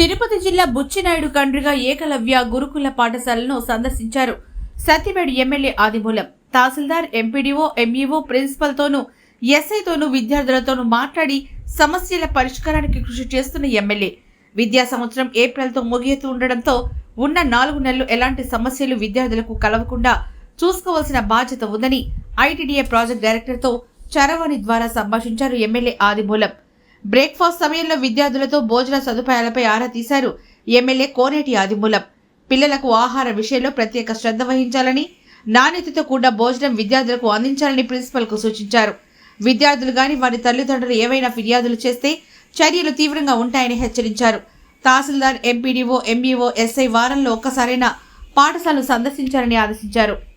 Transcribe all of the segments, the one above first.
తిరుపతి జిల్లా బుచ్చినాయుడు కండ్రిగా ఏకలవ్య గురుకుల పాఠశాలను సందర్శించారు. సత్యవేడు ఎమ్మెల్యే ఆదిమూలం తహసీల్దార్ ఎంపీడీఓ ఎంఈఓ ప్రిన్సిపల్తోనూ ఎస్ఐతోనూ విద్యార్థులతోనూ మాట్లాడి సమస్యల పరిష్కారానికి కృషి చేస్తున్న ఎమ్మెల్యే. విద్యా సంవత్సరం ఏప్రిల్తో ముగియతూ ఉండడంతో ఉన్న నాలుగు నెలలు ఎలాంటి సమస్యలు విద్యార్థులకు కలవకుండా చూసుకోవాల్సిన బాధ్యత ఉందని ఐటీడీఏ ప్రాజెక్ట్ డైరెక్టర్తో చరవాణి ద్వారా సంభాషించారు ఎమ్మెల్యే ఆదిమూలం. బ్రేక్ఫాస్ట్ సమయంలో విద్యార్థులతో భోజన సదుపాయాలపై ఆరా తీశారు ఎమ్మెల్యే కోనేటి ఆదిమూలం. పిల్లలకు ఆహార విషయంలో ప్రత్యేక శ్రద్ధ వహించాలని నాణ్యతతో కూడిన భోజనం విద్యార్థులకు అందించాలని ప్రిన్సిపల్కు సూచించారు. విద్యార్థులు గాని వారి తల్లిదండ్రులు ఏవైనా ఫిర్యాదులు చేస్తే చర్యలు తీవ్రంగా ఉంటాయని హెచ్చరించారు. తహసీల్దార్ ఎంపీడీఓ ఎంఈఓ ఎస్ఐ వారంలో ఒక్కసారైనా పాఠశాలను సందర్శించాలని ఆదేశించారు.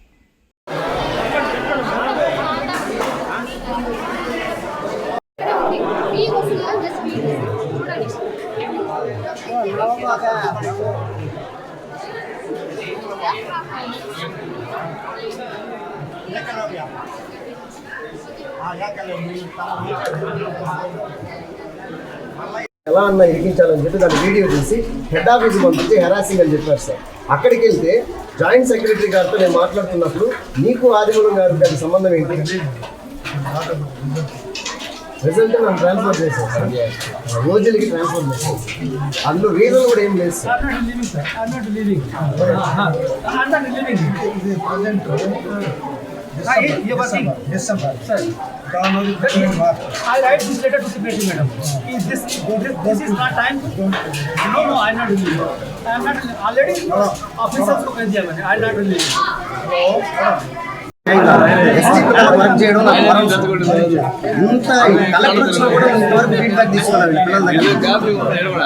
ఎలా అన్నా ఇరికించాలని చెప్పి దాన్ని వీడియో తీసి హెడ్ ఆఫీస్ పంపించి హెరాసింగ్ అని చెప్పారు సార్ అక్కడికి వెళ్తే జాయింట్ సెక్రటరీ గారితో నేను మాట్లాడుతున్నప్పుడు నీకు ఆదిమూలం గారికి అది సంబంధం ఏంటి? రిజల్ట్ నన్ను ట్రాన్స్ఫర్ చేశాను సార్ రోజులకి ట్రాన్స్ఫర్ చేశాను అందులో రీజన్ కూడా ఏం లేదు sir I'm not leaving, sir. I'm not leaving. Uh, I'm not leaving. Ah, you- you're working? December. Sir, I write this letter to secretary, madam. Is this, this, this is not time? No, no, I'm not leaving. I'm not, leaving. already officers को कह दिया मैंने, I'm not leaving. ST పిల్లలు work చేయడం నాకు వరం sir. ఇంత collector వచ్చినా కూడా ఇంతవరకు ఫీడ్బ్యాక్ తీసుకోవాలి పిల్లల దగ్గర.